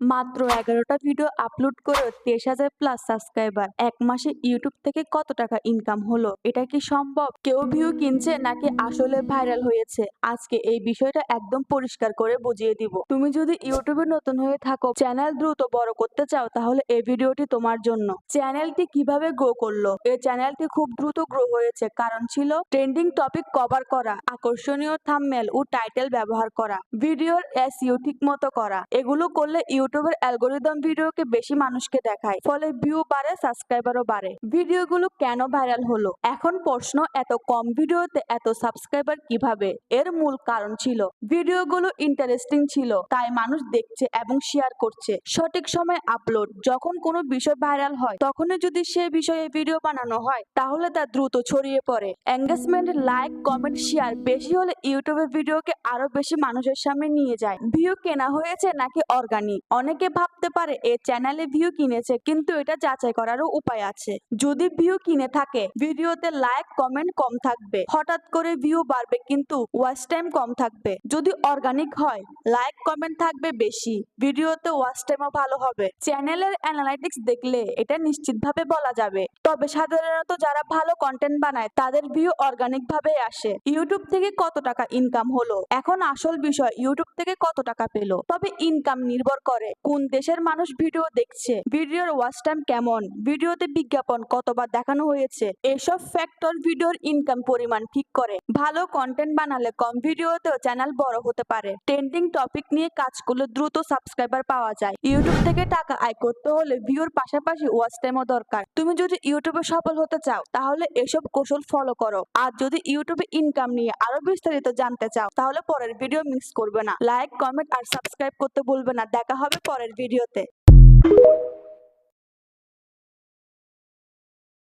মাত্র এগারোটা video upload করে তেইশ হাজার প্লাস সাবস্ক্রাইবার এক মাসে ইউটিউব থেকে কত টাকা ইনকাম হলো? এটা কি সম্ভব? কেউ ভিউ কিনছে নাকি আসলে ভাইরাল হয়েছে? আজকে এই বিষয়টা একদম পরিষ্কার করে বুঝিয়ে দিব। তুমি যদি ইউটিউবে নতুন হয়ে থাকো চ্যানেল দ্রুত বড় করতে চাও, তাহলে এই ভিডিওটি তোমার জন্য। চ্যানেলটি কীভাবে গ্রো করল? এই চ্যানেলটি খুব দ্রুত গ্রো হয়েছে। কারণ ছিল ট্রেন্ডিং টপিক কভার করা, আকর্ষণীয় থাম্বনেল ও টাইটেল ব্যবহার করা ভিডিওর এসইও ঠিক মতো করা। এগুলো করলে ইউটিউবের অ্যালগোরিদম ভিডিওকে বেশি মানুষকে দেখায়, ফলে ভিউ বাড়ে, সাবস্ক্রাইবারও বাড়ে। ভিডিওগুলো কেন ভাইরাল হলো? এখন প্রশ্ন, এত কম ভিডিওতে এত সাবস্ক্রাইবার কীভাবে? এর মূল কারণ ছিল, ভিডিওগুলো ইন্টারেস্টিং ছিল, তাই মানুষ দেখছে এবং শেয়ার করছে। সঠিক সময় আপলোড যখন কোনো বিষয় ভাইরাল হয়, তখনই যদি সে বিষয়ে ভিডিও বানানো হয়, তাহলে তা দ্রুত ছড়িয়ে পড়ে। এঙ্গেজমেন্ট লাইক কমেন্ট শেয়ার বেশি হলে ইউটিউবে ভিডিওকে আরও বেশি মানুষের সামনে নিয়ে যায়। ভিউ কেনা হয়েছে নাকি অর্গানিক অনেকে ভাবতে পারে এ চ্যানেলে ভিউ কিনেছে, কিন্তু এটা যাচাই করারও উপায় আছে। যদি ভিউ কিনে থাকে, ভিডিওতে লাইক কমেন্ট কম থাকবে। হঠাৎ করে ভিউ বাড়বে, কিন্তু ওয়াচ টাইম কম থাকবে। যদি অর্গানিক হয় লাইক কমেন্ট থাকবে বেশি। ভিডিওতে ওয়াচ টাইমও ভালো হবে। চ্যানেলের অ্যানালাইটিক্স দেখলে এটা নিশ্চিতভাবে বলা যাবে। তবে সাধারণত যারা ভালো কন্টেন্ট বানায়, তাদের ভিউ অর্গানিক ভাবে আসে। ইউটিউব থেকে কত টাকা ইনকাম হলো? এখন আসল বিষয় ইউটিউব থেকে কত টাকা পেল? তবে ইনকাম নির্ভর করে। কোন দেশের মানুষ ভিডিও দেখছে? ভিডিওর ওয়াচ টাইম কেমন? ভিডিওতে বিজ্ঞাপন কতবার দেখানো হয়েছে? এসব ফ্যাক্টর ভিডিওর ইনকাম পরিমাণ ঠিক করে। ভালো কন্টেন্ট বানালে কম ভিডিওতেও চ্যানেল বড় হতে পারে। ট্রেন্ডিং টপিক নিয়ে কাজ করলে দ্রুত সাবস্ক্রাইবার পাওয়া যায়। ইউটিউব থেকে টাকা আয় করতে হলে ভিউর পাশাপাশি ওয়াচ টাইমও দরকার। তুমি যদি ইউটিউবে সফল হতে চাও, তাহলে এসব কৌশল ফলো করো। আর যদি ইউটিউবে ইনকাম নিয়ে আরও বিস্তারিত জানতে চাও, তাহলে পরের ভিডিও মিস করবে না। লাইক কমেন্ট আর সাবস্ক্রাইব করতে ভুলবে না। দেখা হবে পরের ভিডিওতে